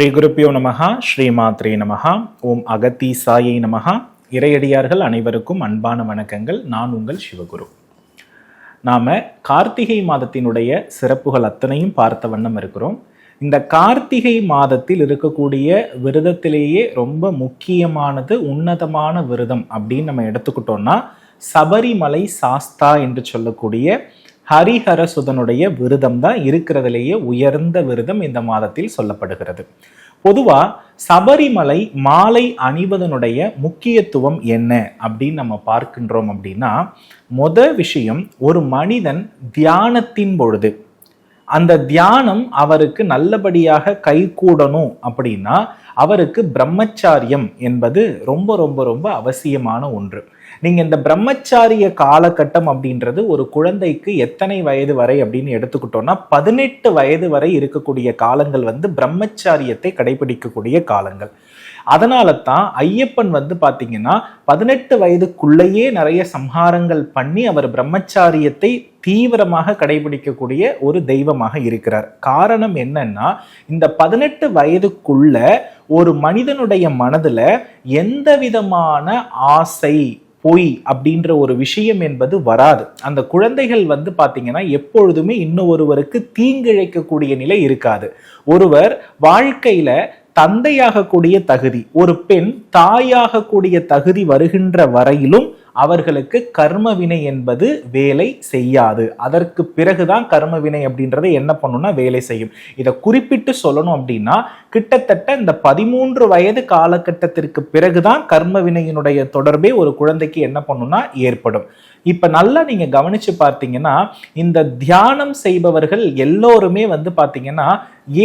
ஸ்ரீ குருப்பியோ நமகா ஸ்ரீ மாத்ரே நமகா ஓம் அகத்தி சாயை நமகா இறையடியார்கள் அனைவருக்கும் அன்பான வணக்கங்கள். நான் உங்கள் சிவகுரு. நாம கார்த்திகை மாதத்தினுடைய சிறப்புகள் அத்தனையும் பார்த்த வண்ணம் இருக்கிறோம். இந்த கார்த்திகை மாதத்தில் இருக்கக்கூடிய விரதத்திலேயே ரொம்ப முக்கியமானது உன்னதமான விரதம் அப்படின்னு நம்ம எடுத்துக்கிட்டோம்னா சபரிமலை சாஸ்தா என்று சொல்லக்கூடிய ஹரிஹரசுதனுடைய விரதம் தான் இருக்கிறதுலேயே உயர்ந்த விரதம் இந்த மாதத்தில் சொல்லப்படுகிறது. பொதுவா சபரிமலை மாலை அணிவதனுடைய முக்கியத்துவம் என்ன அப்படின்னு நம்ம பார்க்கின்றோம் அப்படின்னா முத விஷயம் ஒரு மனிதன் தியானத்தின் பொழுது அந்த தியானம் அவருக்கு நல்லபடியாக கைகூடணும் அப்படின்னா அவருக்கு பிரம்மச்சாரியம் என்பது ரொம்ப ரொம்ப ரொம்ப அவசியமான ஒன்று. நீங்க இந்த பிரம்மச்சாரிய காலகட்டம் அப்படின்றது ஒரு குழந்தைக்கு எத்தனை வயது வரை அப்படின்னு எடுத்துக்கிட்டோம்னா பதினெட்டு வயது வரை இருக்கக்கூடிய காலங்கள் வந்து பிரம்மச்சாரியத்தை கடைபிடிக்கக்கூடிய காலங்கள். அதனால தான் ஐயப்பன் வந்து பார்த்தீங்கன்னா பதினெட்டு வயதுக்குள்ளேயே நிறைய சம்ஹாரங்கள் பண்ணி அவர் பிரம்மச்சாரியத்தை தீவிரமாக கடைபிடிக்கக்கூடிய ஒரு தெய்வமாக இருக்கிறார். காரணம் என்னன்னா இந்த பதினெட்டு வயதுக்குள்ள ஒரு மனிதனுடைய மனதுல எந்த விதமான ஆசை பொய் அப்படின்ற ஒரு விஷயம் என்பது வராது. அந்த குழந்தைகள் வந்து பார்த்தீங்கன்னா எப்பொழுதுமே இன்னொருவருக்கு தீங்கிழைக்கக்கூடிய நிலை இருக்காது. ஒருவர் வாழ்க்கையில தந்தையாகக்கூடிய தகுதி ஒரு பெண் தாயாகக்கூடிய தகுதி வருகின்ற வரையிலும் அவர்களுக்கு கர்ம வினை என்பது வேலை செய்யாது. அதற்கு பிறகுதான் கர்ம வினை அப்படின்றத என்ன பண்ணுன்னா வேலை செய்யும். இதை குறிப்பிட்டு சொல்லணும் அப்படின்னா கிட்டத்தட்ட இந்த பதிமூன்று வயது காலகட்டத்திற்கு பிறகுதான் கர்ம வினையினுடைய தொடர்பே ஒரு குழந்தைக்கு என்ன பண்ணும்னா ஏற்படும். இப்ப நல்லா நீங்க கவனிச்சு பார்த்தீங்கன்னா இந்த தியானம் செய்பவர்கள் எல்லோருமே வந்து பாத்தீங்கன்னா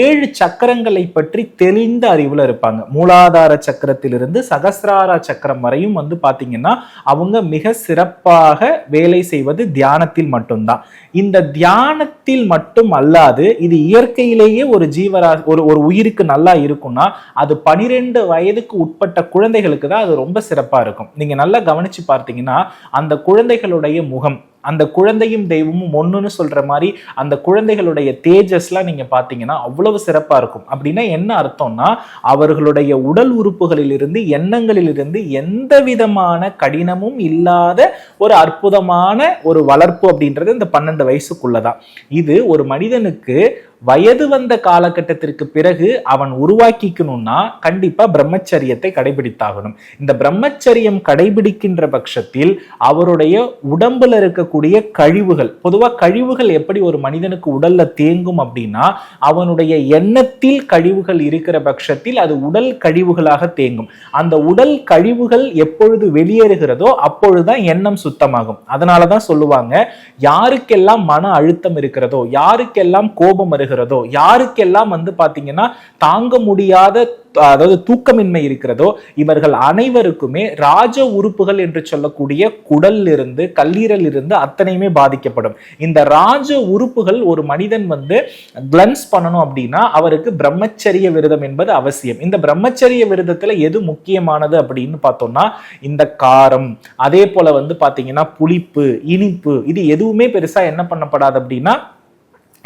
ஏழு சக்கரங்களை பற்றி தெளிந்த அறிவுல இருப்பாங்க. மூலாதார சக்கரத்திலிருந்து சகசிரார சக்கரம் வரையும் வந்து பார்த்தீங்கன்னா அவங்க மிக சிறப்பாக வேலை செய்வது தியானத்தில் மட்டும்தான். இந்த தியானத்தில் மட்டும் அல்லாது இது இயற்கையிலேயே ஒரு ஜீவரா ஒரு ஒரு உயிருக்கு நல்லா இருக்கும்னா அது பனிரெண்டு வயதுக்கு உட்பட்ட குழந்தைகளுக்கு தான் அது ரொம்ப சிறப்பா இருக்கும். நீங்க நல்லா கவனிச்சு பார்த்தீங்கன்னா அந்த குழந்தைகளுடைய முகம் அந்த குழந்தையும் தெய்வமும் ஒன்றுன்னு சொல்கிற மாதிரி அந்த குழந்தைகளுடைய தேஜஸ்லாம் நீங்கள் பார்த்தீங்கன்னா அவ்வளவு சிறப்பாக இருக்கும். அப்படின்னா என்ன அர்த்தம்னா அவர்களுடைய உடல் உறுப்புகளில் இருந்து எண்ணங்களில் இருந்து எந்த விதமான கடினமும் இல்லாத ஒரு அற்புதமான ஒரு வளர்ப்பு அப்படின்றது இந்த பன்னெண்டு வயசுக்குள்ளதான். இது ஒரு மனிதனுக்கு வயது வந்த காலகட்டத்திற்கு பிறகு அவன் உருவாக்கிக்கணும்னா கண்டிப்பா பிரம்மச்சரியத்தை கடைபிடித்தாகணும். இந்த பிரம்மச்சரியம் கடைபிடிக்கின்ற பட்சத்தில் அவருடைய உடம்புல இருக்கக்கூடிய கழிவுகள் பொதுவா கழிவுகள் எப்படி ஒரு மனிதனுக்கு உடல்ல தேங்கும் அப்படின்னா அவனுடைய எண்ணத்தில் கழிவுகள் இருக்கிற பட்சத்தில் அது உடல் கழிவுகளாக தேங்கும். அந்த உடல் கழிவுகள் எப்பொழுது வெளியேறுகிறதோ அப்பொழுதுதான் எண்ணம் சுத்தமாகும். அதனாலதான் சொல்லுவாங்க யாருக்கெல்லாம் மன அழுத்தம் இருக்கிறதோ யாருக்கெல்லாம் கோபம் வருகிறதோ யாருக்கெல்லாம் வந்து பாத்தீங்கன்னா தாங்க முடியாத அதாவது தூக்கமின்மை இருக்கிறதோ இவர்கள் அனைவருக்குமே ராஜ உறுப்புகள் என்று சொல்லக்கூடிய குடல் இருந்து கல்லீரல் இருந்து அத்தனையுமே பாதிக்கப்படும். இந்த ராஜ உறுப்புகள் ஒரு மனிதன் வந்து கிளன்ஸ் பண்ணணும் அப்படின்னா அவருக்கு பிரம்மச்சரிய விரதம் என்பது அவசியம். இந்த பிரம்மச்சரிய விரதத்துல எது முக்கியமானது அப்படின்னு பார்த்தோம்னா இந்த காரம் அதே போல வந்து பாத்தீங்கன்னா புளிப்பு இனிப்பு இது எதுவுமே பெருசா என்ன பண்ணப்படாது அப்படின்னா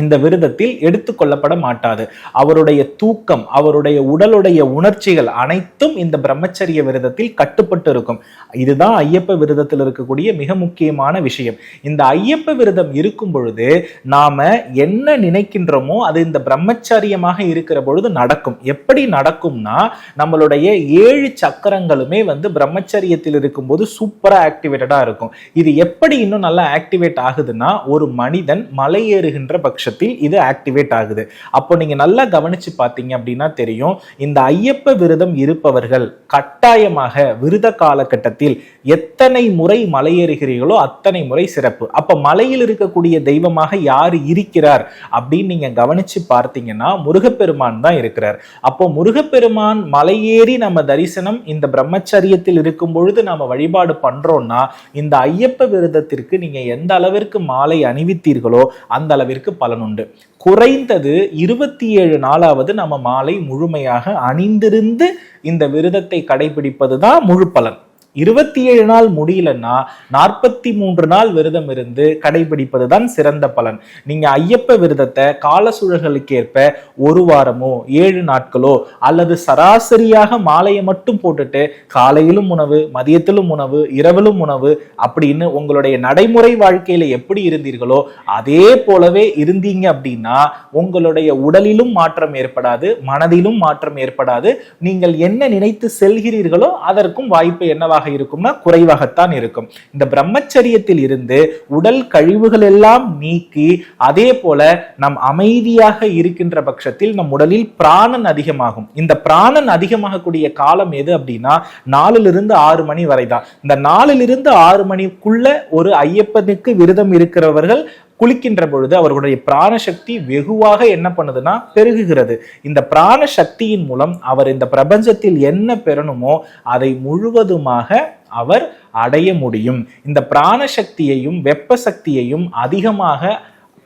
இந்த விரதத்தில் எடுத்துக்கொள்ளப்பட மாட்டாது. அவருடைய தூக்கம் அவருடைய உடலுடைய உணர்ச்சிகள் அனைத்தும் இந்த பிரம்மச்சரிய விரதத்தில் கட்டுப்பட்டு இருக்கும் இதுதான் ஐயப்ப விரதத்தில் இருக்கக்கூடிய மிக முக்கியமான விஷயம். இந்த ஐயப்ப விரதம் இருக்கும் பொழுது நாம என்ன நினைக்கின்றோமோ அது இந்த பிரம்மச்சரியமாக இருக்கிற பொழுது நடக்கும். எப்படி நடக்கும்னா நம்மளுடைய ஏழு சக்கரங்களுமே வந்து பிரம்மச்சரியத்தில் இருக்கும்போது சூப்பராக ஆக்டிவேட்டடாக இருக்கும். இது எப்படி இன்னும் நல்லா ஆக்டிவேட் ஆகுதுன்னா ஒரு மனிதன் மலையேறுகின்ற பட்சம் பட்சத்தில் இது ஆக்டிவேட் ஆகுது. அப்போ நீங்க நல்லா கவனிச்சு பார்த்தீங்க அப்படின்னா தெரியும் இந்த ஐயப்ப விரதம் இருப்பவர்கள் கட்டாயமாக விரத காலகட்டத்தில் எத்தனை முறை மலையேறுகிறீர்களோ அத்தனை முறை சிறப்பு. அப்ப மலையில் இருக்கக்கூடிய தெய்வமாக யார் இருக்கிறார் அப்படின்னு நீங்க கவனிச்சு பார்த்தீங்கன்னா முருகப்பெருமான் தான் இருக்கிறார். அப்போ முருகப்பெருமான் மலையேறி நம்ம தரிசனம் இந்த பிரம்மச்சரியத்தில் இருக்கும் பொழுது நாம வழிபாடு பண்றோம்னா இந்த ஐயப்ப விரதத்திற்கு நீங்க எந்த அளவிற்கு மாலை அணிவித்தீர்களோ அந்த அளவிற்கு பலன் உண்டு குறைந்தது இருபத்தி ஏழு நாளாவது நம்ம மாலை முழுமையாக அணிந்திருந்து இந்த விரதத்தை கடைபிடிப்பது தான் முழு பலன் இருபத்தி ஏழு நாள் முடியலன்னா நாற்பத்தி மூன்று நாள் விரதம் இருந்து கடைபிடிப்பது தான் சிறந்த பலன். நீங்க ஐயப்ப விரதத்தை கால சூழல்களுக்கேற்ப ஒரு வாரமோ ஏழு நாட்களோ அல்லது சராசரியாக மாலையை மட்டும் போட்டுட்டு காலையிலும் உணவு மதியத்திலும் உணவு இரவிலும் உணவு அப்படின்னு உங்களுடைய நடைமுறை வாழ்க்கையில எப்படி இருந்தீர்களோ அதே போலவே இருந்தீங்க அப்படின்னா உங்களுடைய உடலிலும் மாற்றம் ஏற்படாது மனதிலும் மாற்றம் ஏற்படாது. நீங்கள் என்ன நினைத்து செல்கிறீர்களோ அதற்கும் வாய்ப்பு என்னவாக இருக்கும்னா குறைவாகத்தான் இருக்கும். இந்த பிரம்மச்சரியத்தில் இருந்து உடல் கழிவுகள் எல்லாம் நீக்கி அதே போல நம் அமைதியாக இருக்கின்ற பட்சத்தில் நம் உடலில் பிராணன் அதிகமாகும். இந்த பிராணன் அதிகமாகக்கூடிய காலம் எது அப்படின்னா நாலிலிருந்து ஆறு மணி வரை தான் இந்த நாலிலிருந்து ஆறு மணிக்குள்ள ஒரு ஐயப்பனுக்கு விரதம் இருக்கிறவர்கள் குளிக்கின்ற பொழுது அவர்களுடைய பிராண சக்தி வெகுவாக என்ன பண்ணுதுன்னா பெருகுகிறது. இந்த பிராண சக்தியின் மூலம் அவர் இந்த பிரபஞ்சத்தில் என்ன பெறணுமோ அதை முழுவதுமாக அவர் அடைய முடியும். இந்த பிராண சக்தியையும் வெப்ப சக்தியையும் அதிகமாக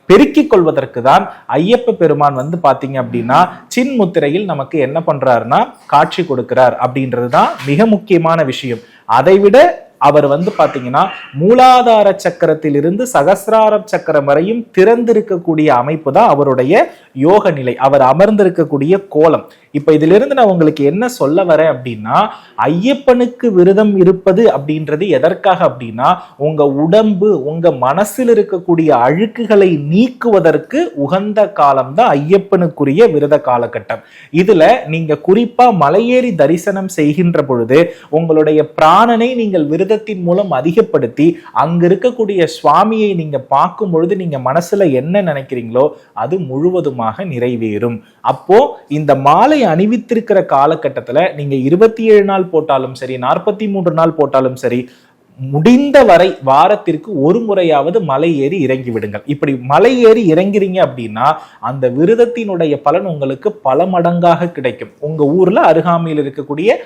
பெருக்கிக் கொள்வதற்கு தான் ஐயப்ப பெருமான் வந்து பாத்தீங்க அப்படின்னா சின்முத்திரையில் நமக்கு என்ன பண்றாருன்னா காட்சி கொடுக்கிறார் அப்படின்றது தான் மிக முக்கியமான விஷயம். அதை விட அவர் வந்து பாத்தீங்கன்னா மூலாதார சக்கரத்திலிருந்து சகசிரார சக்கரம் வரையும் திறந்திருக்கக்கூடிய அமைப்பு தான் அவருடைய யோக நிலை அவர் அமர்ந்திருக்கக்கூடிய கோலம். இப்ப இதிலிருந்து நான் உங்களுக்கு என்ன சொல்ல வரேன் அப்படின்னா ஐயப்பனுக்கு விரதம் இருப்பது அப்படின்றது எதற்காக அப்படின்னா உங்க உடம்பு உங்க மனசில் இருக்கக்கூடிய அழுக்குகளை நீக்குவதற்கு உகந்த காலம் தான் ஐயப்பனுக்குரிய விரத காலகட்டம். இதுல நீங்க குறிப்பா மலையேறி தரிசனம் செய்கின்ற பொழுது உங்களுடைய பிராணனை நீங்கள் விரதத்தின் மூலம் அதிகப்படுத்தி அங்க இருக்கக்கூடிய சுவாமியை நீங்க பார்க்கும் பொழுது நீங்க மனசுல என்ன நினைக்கிறீங்களோ அது முழுவதுமாக நிறைவேறும். அப்போ இந்த மாலை அணிவித்திருக்கிற காலகட்டத்தில் நீங்கள் இருபத்தி ஏழு நாள் போட்டாலும் சரி நாற்பத்தி மூன்று நாள் போட்டாலும் சரி முடிந்த வரை வாரத்திற்கு ஒரு முறையாவது மலை ஏறி இறங்கி விடுங்கள். இப்படி மலை ஏறி இறங்கிறீங்க அப்படின்னா அந்த விரதத்தினுடைய பலன் உங்களுக்கு பல மடங்காக கிடைக்கும். உங்க ஊர்ல அருகாமையில் இருக்கக்கூடிய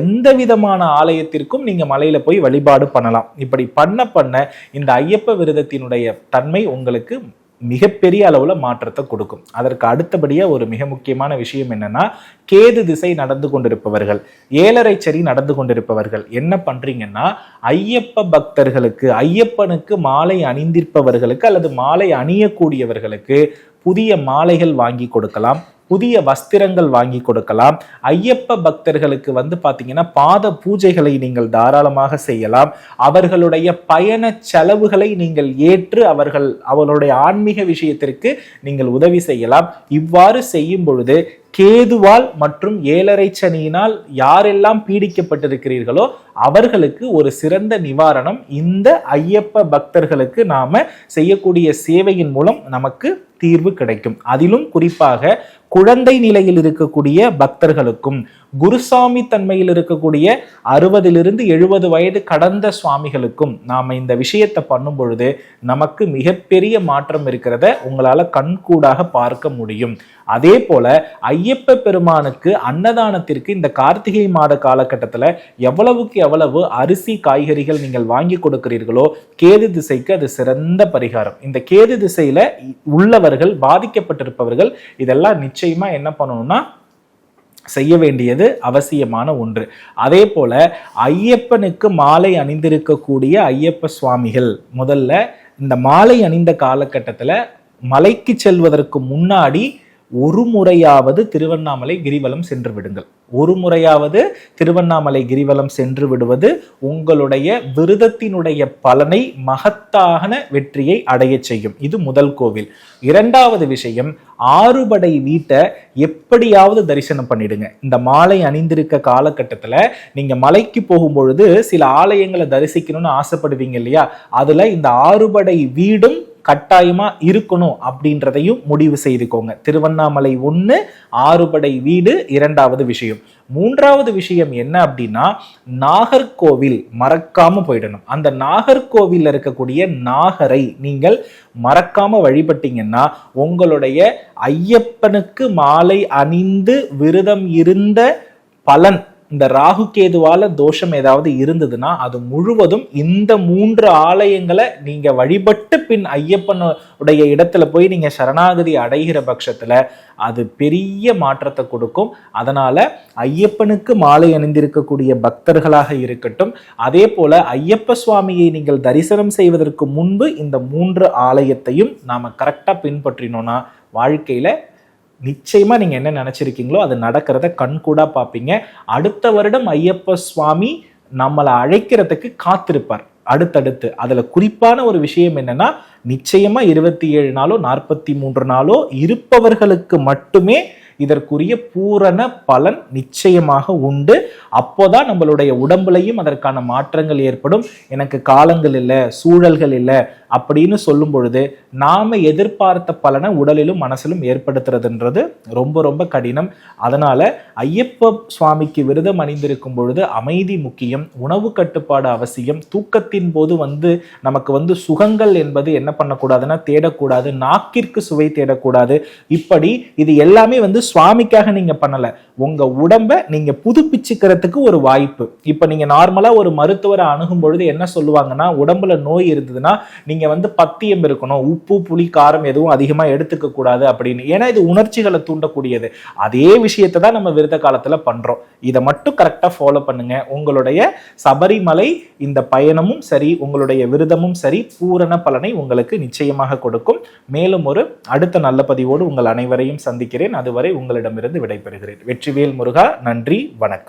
எந்த விதமான ஆலயத்திற்கும் நீங்க மலையில போய் வழிபாடு பண்ணலாம். இப்படி பண்ண பண்ண இந்த ஐயப்ப விரதத்தினுடைய தன்மை உங்களுக்கு மிகப்பெரிய அளவில் மாற்றத்தை கொடுக்கும். அதற்கு அடுத்தபடியாக ஒரு மிக முக்கியமான விஷயம் என்னன்னா கேது திசை நடந்து கொண்டிருப்பவர்கள் ஏழரை சரி நடந்து கொண்டிருப்பவர்கள் என்ன பண்ணுறீங்கன்னா ஐயப்ப பக்தர்களுக்கு ஐயப்பனுக்கு மாலை அணிந்திருப்பவர்களுக்கு அல்லது மாலை அணியக்கூடியவர்களுக்கு புதிய மாலைகள் வாங்கி கொடுக்கலாம் புதிய வஸ்திரங்கள் வாங்கி கொடுக்கலாம். ஐயப்ப பக்தர்களுக்கு வந்து பார்த்தீங்கன்னா பாத பூஜைகளை நீங்கள் தாராளமாக செய்யலாம். அவர்களுடைய பயண செலவுகளை நீங்கள் ஏற்று அவர்கள் அவர்களுடைய ஆன்மீக விஷயத்திற்கு நீங்கள் உதவி செய்யலாம். இவ்வாறு செய்யும் பொழுது கேதுவால் மற்றும் ஏழரை சனியினால் யாரெல்லாம் பீடிக்கப்பட்டிருக்கிறீர்களோ அவர்களுக்கு ஒரு சிறந்த நிவாரணம் இந்த ஐயப்ப பக்தர்களுக்கு நாம செய்யக்கூடிய சேவையின் மூலம் நமக்கு தீர்வு கிடைக்கும். அதிலும் குறிப்பாக குழந்தை நிலையில் இருக்கக்கூடிய பக்தர்களுக்கும் குருசாமி தன்மையில் இருக்கக்கூடிய அறுபதிலிருந்து எழுபது வயது கடந்த சுவாமிகளுக்கும் நாம இந்த விஷயத்தை பண்ணும் பொழுது நமக்கு மிகப்பெரிய மாற்றம் இருக்கிறத உங்களால கண்கூடாக பார்க்க முடியும். அதே போல ஐயப்ப பெருமானுக்கு அன்னதானத்திற்கு இந்த கார்த்திகை மாத காலகட்டத்தில் எவ்வளவுக்கு எவ்வளவு அரிசி காய்கறிகள் நீங்கள் வாங்கி கொடுக்கிறீர்களோ கேது திசைக்கு அது சிறந்த பரிகாரம். இந்த கேது திசையில உள்ளவர்கள் பாதிக்கப்பட்டிருப்பவர்கள் இதெல்லாம் நிச்சயமா என்ன பண்ணணும்னா செய்ய வேண்டியது அவசியமான ஒன்று. அதே போல ஐயப்பனுக்கு மாலை அணிந்திருக்கக்கூடிய ஐயப்ப சுவாமிகள் முதல்ல இந்த மாலை அணிந்த காலகட்டத்தில் மலைக்கு செல்வதற்கு முன்னாடி ஒரு முறையாவது திருவண்ணாமலை கிரிவலம் சென்று விடுங்கள். ஒரு முறையாவது திருவண்ணாமலை கிரிவலம் சென்று விடுவது உங்களுடைய விரதத்தினுடைய பலனை மகத்தான வெற்றியை அடைய செய்யும். இது முதல் கோவில். இரண்டாவது விஷயம் ஆறுபடை வீட்டை எப்படியாவது தரிசனம் பண்ணிடுங்க. இந்த மாலை அணிந்திருக்க காலகட்டத்தில் நீங்கள் மலைக்கு போகும்பொழுது சில ஆலயங்களை தரிசிக்கணும்னு ஆசைப்படுவீங்க இல்லையா? அதில் இந்த ஆறுபடை வீடும் கட்டாயமா இருக்கணும் அப்படின்றதையும் முடிவு செய்துக்கோங்க. திருவண்ணாமலை ஒன்று ஆறுபடை வீடு இரண்டாவது விஷயம். மூன்றாவது விஷயம் என்ன அப்படின்னா நாகர்கோவில் மறக்காம போயிடணும். அந்த நாகர்கோவில் இருக்கக்கூடிய நாகரை நீங்கள் மறக்காம வழிபட்டீங்கன்னா உங்களுடைய ஐயப்பனுக்கு மாலை அணிந்து விரதம் இருந்த பலன் இந்த ராகு கேதுவால தோஷம் ஏதாவது இருந்ததுன்னா அது முழுவதும் இந்த மூன்று ஆலயங்களை நீங்க வழிபட்டு பின் ஐயப்பனுடைய இடத்துல போய் நீங்க சரணாகதி அடைகிற பட்சத்துல அது பெரிய மாற்றத்தை கொடுக்கும். அதனால ஐயப்பனுக்கு மாலை அணிந்திருக்கக்கூடிய பக்தர்களாக இருக்கட்டும் அதே போல ஐயப்ப சுவாமியை நீங்கள் தரிசனம் செய்வதற்கு முன்பு இந்த மூன்று ஆலயத்தையும் நாம கரெக்டா பின்பற்றினோம்னா வாழ்க்கையில நிச்சயமா நீங்க என்ன நினைச்சிருக்கீங்களோ அது நடக்கிறத கண்கூடாக பார்ப்பீங்க அடுத்த வருடம் ஐயப்ப சுவாமி நம்மளை அழைக்கிறதுக்கு காத்திருப்பார். அடுத்தடுத்து. அதுல குறிப்பான ஒரு விஷயம் என்னன்னா நிச்சயமா இருபத்தி ஏழு நாளோ நாற்பத்தி மூன்று நாளோ இருப்பவர்களுக்கு மட்டுமே இதற்குரிய பூரண பலன் நிச்சயமாக உண்டு. அப்போதான் நம்மளுடைய உடம்புலையும் அதற்கான மாற்றங்கள் ஏற்படும். எனக்கு காலங்கள் இல்லை சூழல்கள் இல்லை அப்படின்னு சொல்லும் பொழுது நாம எதிர்பார்த்த பலனை உடலிலும் மனசிலும் ஏற்படுத்துறதுன்றது ரொம்ப ரொம்ப கடினம். அதனால ஐயப்ப சுவாமிக்கு விரதம் அணிந்திருக்கும் பொழுது அமைதி முக்கியம் உணவு கட்டுப்பாடு அவசியம் தூக்கத்தின் போது வந்து நமக்கு வந்து சுகங்கள் என்பது என்ன பண்ணக்கூடாதுன்னா தேடக்கூடாது நாக்கிற்கு சுவை தேடக்கூடாது. இப்படி இது எல்லாமே வந்து சுவாமிக்காக நீங்க பண்ணல. உங்க உடம்ப நீங்க புதுப்பிச்சுக்கிறதுக்கு ஒரு வாய்ப்பு. இப்ப நீங்க நார்மலா ஒரு மருத்துவரை அணுகும் பொழுது என்ன சொல்லுவாங்கன்னா உடம்புல நோய் இருந்ததுன்னா நீங்க வந்து பத்தியம் இருக்கணும் உப்பு புளி காரம் எதுவும் அதிகமா எடுத்துக்க கூடாது அப்படின்னு. ஏன்னா இது உணர்ச்சிகளை தூண்டக்கூடியது. அதே விஷயத்தை தான் நம்ம விரத காலத்துல பண்றோம். இதை மட்டும் கரெக்டா ஃபாலோ பண்ணுங்க. உங்களுடைய சபரிமலை இந்த பயணமும் சரி உங்களுடைய விரதமும் சரி பூரண பலனை உங்களுக்கு நிச்சயமாக கொடுக்கும். மேலும் ஒரு அடுத்த நல்ல பதிவோடு உங்கள் அனைவரையும் சந்திக்கிறேன். அதுவரை உங்களிடமிருந்து விடைபெறுகிறேன். வெற்றிவேல் முருகா நன்றி வணக்கம்.